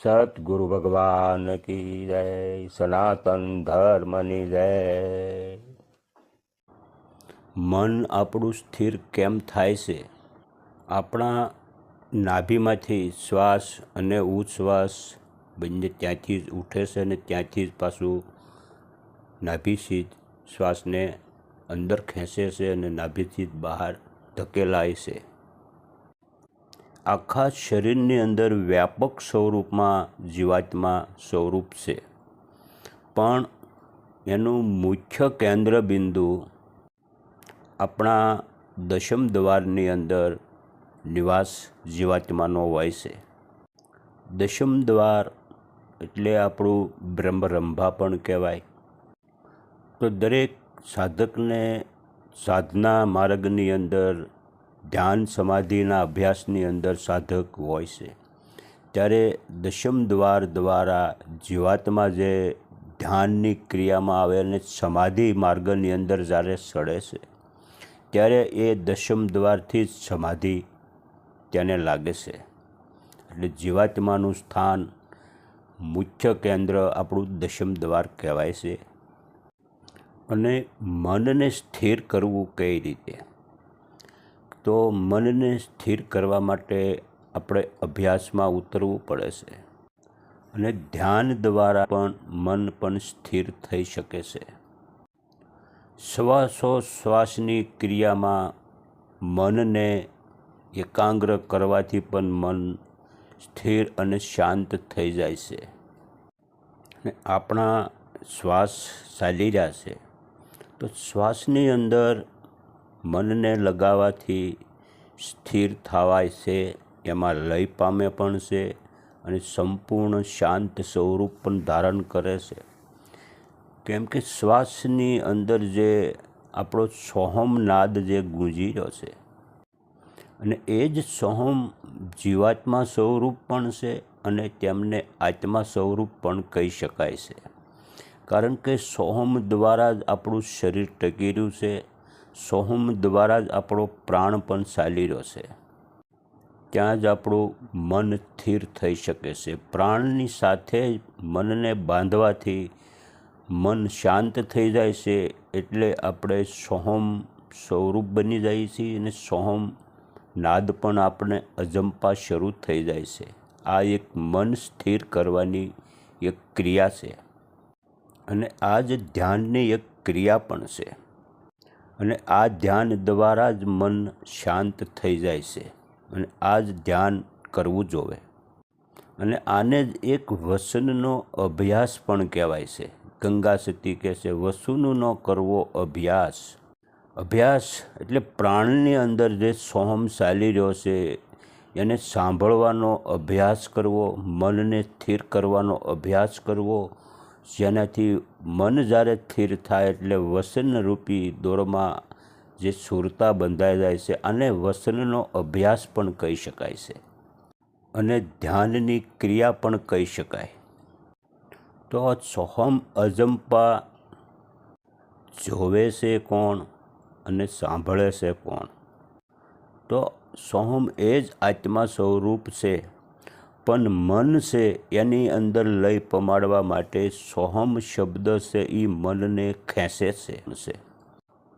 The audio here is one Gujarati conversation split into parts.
સતગુરુ ભગવાન કી જય સનાતન ધર્મની જય મન આપણું સ્થિર કેમ થાય છે આપણા નાભીમાંથી શ્વાસ અને ઉચ્છ્વાસ બંને ત્યાંથી જ ઉઠે છે અને ત્યાંથી જ પાછું નાભીથી જ શ્વાસને અંદર ખેંચે છે અને નાભીથી જ બહાર ધકેલાય છે આખા શરીરની અંદર વ્યાપક સ્વરૂપમાં જીવાત્મા સ્વરૂપ છે. પણ એનું મુખ્ય કેન્દ્ર બિંદુ આપણા દશમ દ્વારની અંદર નિવાસ જીવાત્માનો હોય છે. દશમ દ્વાર એટલે આપણું બ્રહ્મરંભા પણ કહેવાય. તો દરેક સાધકને સાધના માર્ગની અંદર ધ્યાન સમાધિના અભ્યાસની અંદર સાધક હોય છે. ત્યારે દશમ દ્વાર દ્વારા જીવાત્મા જે ધ્યાનની ક્રિયામાં આવે અને સમાધિ માર્ગની અંદર જ્યારે સડે છે, ત્યારે એ દશમ દ્વારથી જ સમાધિ તેને લાગે છે. એટલે જીવાત્માનું સ્થાન મુખ્ય કેન્દ્ર આપણું દશમ દ્વાર કહેવાય છે. અને મનને સ્થિર કરવું કઈ રીતે? તો મનને સ્થિર કરવા માટે આપણે અભ્યાસમાં ઉતરવું પડે છે. અને ધ્યાન દ્વારા પણ મન પણ સ્થિર થઈ શકે છે. શ્વાસોશ્વાસની ક્રિયામાં મનને એકાગ્ર કરવાથી પણ મન સ્થિર અને શાંત થઈ જાય છે. અને આપણા શ્વાસ ચાલી રહ્યા છે. તો શ્વાસની અંદર મનને લગાવવાથી સ્થિર થવાય છે, એમાં લય પામે પણ છે અને સંપૂર્ણ શાંત સ્વરૂપ પણ ધારણ કરે છે. કેમ કે શ્વાસની અંદર જે આપણો સોહમ નાદ જે ગુંજી રહ્યો છે અને એ જ સોહમ જીવાત્મા સ્વરૂપ પણ છે અને તેમને આત્મા સ્વરૂપ પણ કહી શકાય છે. કારણ કે સોહમ દ્વારા જ આપણું શરીર ટકી રહ્યું છે સોહમ દ્વારા જ આપણો પ્રાણ પણ ચાલી રહ્યો છે. ત્યાં જ આપણું મન સ્થિર થઈ શકે છે. પ્રાણની સાથે મનને બાંધવાથી મન શાંત થઈ જાય છે એટલે આપણે સોહમ સ્વરૂપ બની જાય છીએ અને સોહમ નાદ પણ આપણે અજંપા શરૂ થઈ જાય છે. આ એક મન સ્થિર કરવાની એક ક્રિયા છે. અને આ જ ધ્યાનની એક ક્રિયા પણ છે. અને આ ધ્યાન દ્વારા જ મન શાંત થઈ જાય છે અને આ જ ધ્યાન કરવું જોવે. અને આને જ એક વસનનો અભ્યાસ પણ કહેવાય છે. ગંગા સતી કહે છે, વસુનો કરવો અભ્યાસ. અભ્યાસ એટલે પ્રાણની અંદર જે સોહમ ચાલી રહ્યો છે, એને સાંભળવાનો અભ્યાસ કરવો, મનને સ્થિર કરવાનો અભ્યાસ કરવો જેનાથી મન જ્યારે સ્થિર થાય એટલે વસનરૂપી દોરમાં જે સુરતા બંધાઈ જાય છે અને વસનનો અભ્યાસ પણ કહી શકાય છે અને ધ્યાનની ક્રિયા પણ કહી શકાય. તો સોહમ અજંપા જોવે છે કોણ અને સાંભળે છે કોણ? તો સોહમ એ જ આત્મા સ્વરૂપ છે. પણ મન છે એની અંદર લય પમાડવા માટે સોહમ શબ્દ છે એ મનને ખેંચે છે.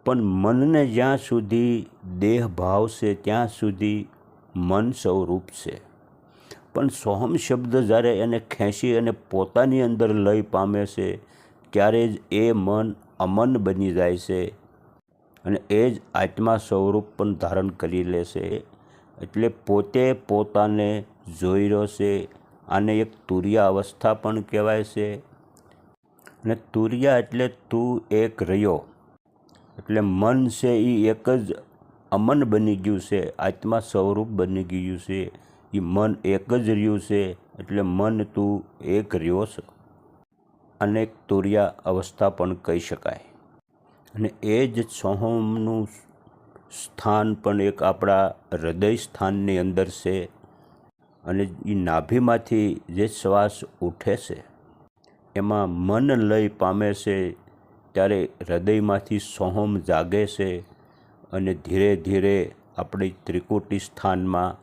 પણ મનને જ્યાં સુધી દેહ ભાવ છે, ત્યાં સુધી મન સ્વરૂપ છે. પણ સોહમ શબ્દ જ્યારે એને ખેંચી અને પોતાની અંદર લય પામે છે, ત્યારે જ એ મન અમન બની જાય છે અને એ જ આત્મા સ્વરૂપ પણ ધારણ કરી લે છે. એટલે પોતે પોતાને જોઈ રહ્યો છે. આને એક તુરિયા અવસ્થા પણ કહેવાય છે. અને તુરિયા એટલે તું એક રહ્યો. એટલે મન છે એ એક જ અમન બની ગયું છે. આત્મા સ્વરૂપ બની ગયું છે. એ મન એક જ રહ્યું છે. એટલે મન તું એક રહ્યો છે. અને એક તુરિયા અવસ્થા પણ કહી શકાય. અને એ જ સોહમનું સ્થાન પણ એક આપણા હૃદય સ્થાનની અંદર છે. અને એ નાભીમાંથી જે શ્વાસ ઉઠે છે, એમાં મન લય પામે છે, ત્યારે હૃદયમાંથી સોહમ જાગે છે અને ધીરે ધીરે આપણી ત્રિકુટી સ્થાનમાં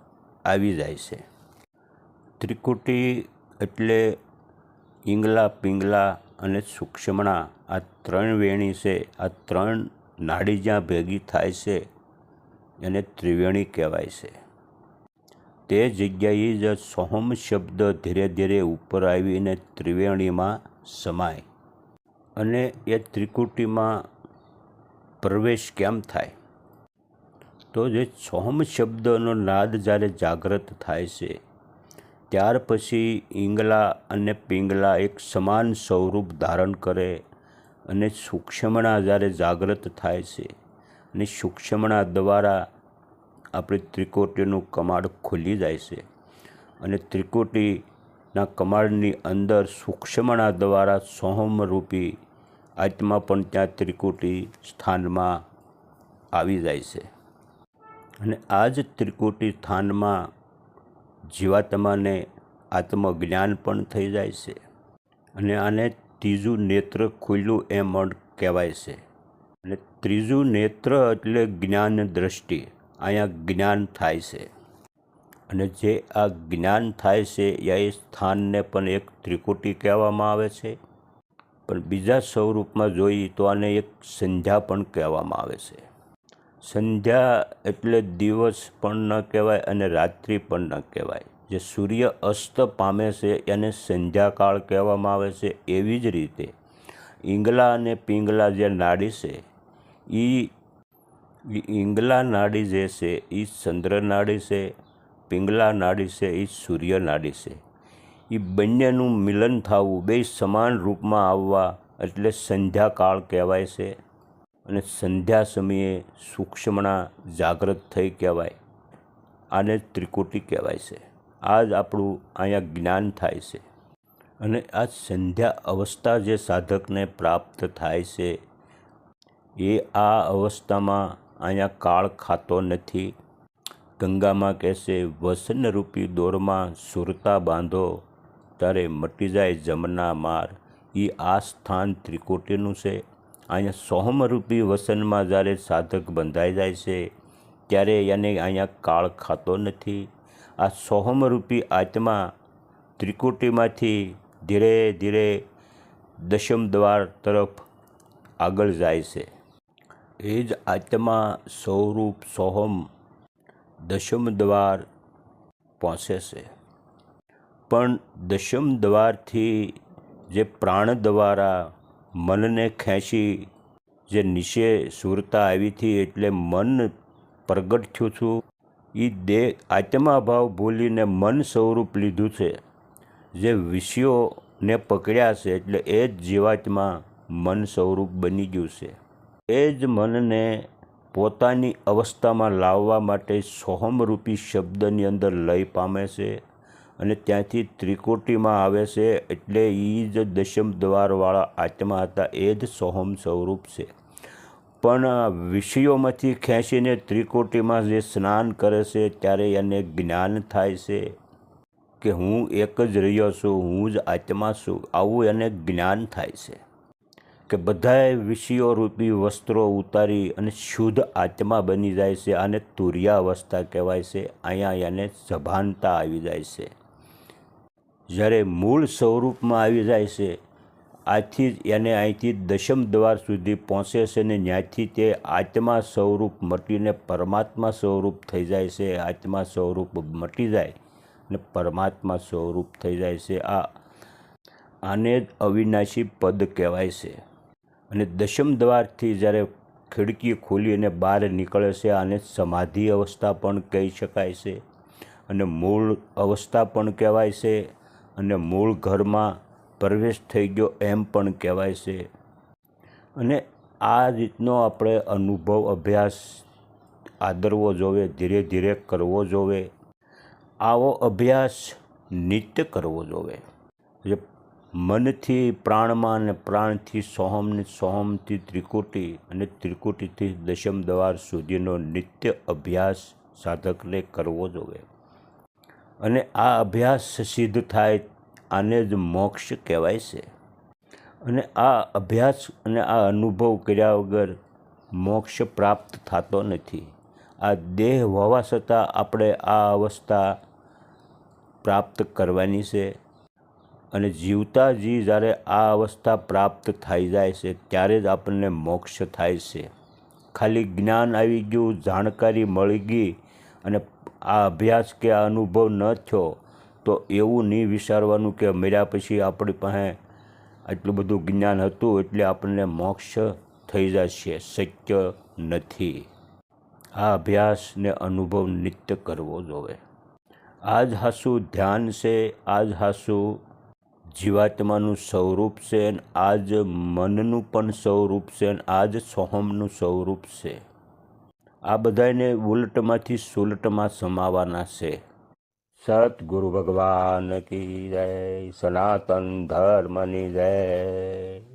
આવી જાય છે. ત્રિકુટી એટલે ઈંગલા પિંગલા અને સૂક્ષ્મણા, આ ત્રણ વેણી છે, આ ત્રણ નાડી જ્યાં ભેગી થાય છે, એને ત્રિવેણી કહેવાય છે. તે જગ્યાએ જ સોહમ શબ્દ ધીરે ધીરે ઉપર આવીને ત્રિવેણીમાં સમાય અને એ ત્રિકુટીમાં પ્રવેશ કેમ થાય? તો જે સોહમ શબ્દનો નાદ જ્યારે જાગૃત થાય છે, ત્યાર પછી ઈંગલા અને પિંગલા એક સમાન સ્વરૂપ ધારણ કરે અને સૂક્ષ્મણા જ્યારે જાગૃત થાય છે અને સૂક્ષ્મણા દ્વારા આપણે ત્રિકોટીનું કમાડ ખુલી જાય છે. અને ત્રિકોટીના કમાડની અંદર સૂક્ષ્મણા દ્વારા સોહમરૂપી આત્મા પણ ત્યાં ત્રિકોટી સ્થાનમાં આવી જાય છે. અને આ જ ત્રિકોટી સ્થાનમાં જીવાત્માને આત્મજ્ઞાન પણ થઈ જાય છે. અને આને ત્રીજું નેત્ર ખુલ્યું એમ કહેવાય છે. અને ત્રીજું નેત્ર એટલે જ્ઞાન દ્રષ્ટિ. અહીંયા જ્ઞાન થાય છે. અને જે આ જ્ઞાન થાય છે એ સ્થાનને પણ એક ત્રિકુટી કહેવામાં આવે છે. પણ બીજા સ્વરૂપમાં જોઈએ તો આને એક સંધ્યા પણ કહેવામાં આવે છે. સંધ્યા એટલે દિવસ પણ ન કહેવાય અને રાત્રિ પણ ન કહેવાય. જે સૂર્ય અસ્ત પામે છે, એને સંધ્યાકાળ કહેવામાં આવે છે. એવી જ રીતે ઈંગલા અને પિંગલા જે નાડી છે એ ઈંગલા નાડી જે છે એ ચંદ્ર નાડી છે, પિંગલા નાડી છે એ સૂર્ય નાડી છે. એ બંનેનું મિલન થવું, બે સમાન રૂપમાં આવવા એટલે સંધ્યાકાળ કહેવાય છે અને સંધ્યા સમયે સૂક્ષ્મણા જાગૃત થઈ કહેવાય, આને ત્રિકુટી કહેવાય છે. આ જ આપણું અહીંયા જ્ઞાન થાય છે અને આ સંધ્યા અવસ્થા જે સાધકને પ્રાપ્ત થાય છે, એ આ અવસ્થામાં અહીંયા કાળ ખાતો નથી. ગંગામાં કહેશે વસનરૂપી દોરમાં સુરતા બાંધો, ત્યારે મટી જાય જમના માર. એ આ સ્થાન ત્રિકોટીનું છે. અહીંયા સોહમરૂપી વસનમાં જ્યારે સાધક બંધાઈ જાય છે, ત્યારે એને અહીંયા કાળ ખાતો નથી. આ સોહમરૂપી આત્મા ત્રિકોટીમાંથી ધીરે ધીરે દશમ દ્વાર તરફ આગળ જાય છે. એ જ આત્મા સ્વરૂપ સોહમ દશમ દ્વાર પહોંચે છે. પણ દશમ દ્વારથી જે પ્રાણ દ્વારા મનને ખેંચી, જે નીચે સુરતા આવી હતી એટલે મન પ્રગટ થયું છું એ દેહ આત્મા ભાવ ભૂલીને મન સ્વરૂપ લીધું છે. જે વિષયોને પકડ્યા છે એટલે એ જ જીવાત્મા મન સ્વરૂપ બની ગયું છે. એ જ મનને પોતાની અવસ્થામાં લાવવા માટે સોહમરૂપી શબ્દની અંદર લય પામે છે અને ત્યાંથી ત્રિકોટીમાં આવે છે એટલે એ જ દશમ દ્વારવાળા આત્મા હતા. એ જ સોહમ સ્વરૂપ છે. પણ વિષયોમાંથી ખેંચીને ત્રિકોટીમાં જે સ્નાન કરે છે ત્યારે એને જ્ઞાન થાય છે કે હું એક જ રહ્યો છું, હું જ આત્મા છું. આવું એને જ્ઞાન થાય છે. કે બધાએ વિષયો રૂપી વસ્ત્રો ઉતારી અને શુદ્ધ આત્મા બની જાય છે આને તુર્યાવસ્થા કહેવાય છે. અહીંયા એને સભાનતા આવી જાય છે. જ્યારે મૂળ સ્વરૂપમાં આવી જાય છે, આથી જ એને અહીંથી દશમ દ્વાર સુધી પહોંચે છે ને ત્યાંથી તે આત્મા સ્વરૂપ મટીને પરમાત્મા સ્વરૂપ થઈ જાય છે. આત્મા સ્વરૂપ મટી જાય અને પરમાત્મા સ્વરૂપ થઈ જાય છે. આ આને જ અવિનાશી પદ કહેવાય છે. અને દશમ દ્વારથી જ્યારે ખિડકી ખોલીને બહાર નીકળે છે, આને સમાધિ અવસ્થા પણ કહી શકાય છે. અને મૂળ અવસ્થા પણ કહેવાય છે અને મૂળ ઘરમાં પ્રવેશ થઈ ગયો એમ પણ કહેવાય છે. અને આ રીતનો આપણે અનુભવ, અભ્યાસ આદરવો જોવે, ધીરે ધીરે કરવો જોવે. આવો અભ્યાસ નિત્ય કરવો જોવે. મનથી, પ્રાણમાં અને પ્રાણથી સોહમને સોહમથી ત્રિકોટી અને ત્રિકોટીથી દશમ દ્વાર સુધીનો નિત્ય અભ્યાસ સાધકને કરવો જોઈએ અને આ અભ્યાસ સિદ્ધ થાય આને જ મોક્ષ કહેવાય છે. અને આ અભ્યાસ અને આ અનુભવ કર્યા વગર મોક્ષ પ્રાપ્ત થતો નથી. આ દેહ હોવા છતાં આપણે આ અવસ્થા પ્રાપ્ત કરવાની છે. અને જીવતા જી જ્યારે આ અવસ્થા પ્રાપ્ત થઈ જાય છે, ત્યારે જ આપણને મોક્ષ થાય છે. ખાલી જ્ઞાન આવી ગયું, જાણકારી મળી ગઈ અને આ અભ્યાસ કે આ અનુભવ ન થયો, તો એવું નહીં વિચારવાનું કે મર્યા પછી આપણી પાસે આટલું બધું જ્ઞાન હતું એટલે આપણને મોક્ષ થઈ જશે. શક્ય નથી. આ અભ્યાસને અનુભવ નિત્ય કરવો જોવે. આજ હાસું ધ્યાન છે, આજ હાસું જીવાત્માનું સ્વરૂપ છે અને આજ મનનું પણ સ્વરૂપ છે અને આજ સોહમનું સ્વરૂપ છે. આ બધાને ઉલટમાંથી સુલટમાં સમાવાના છે. સતગુરુ ભગવાન કી જય, સનાતન ધર્મની જય.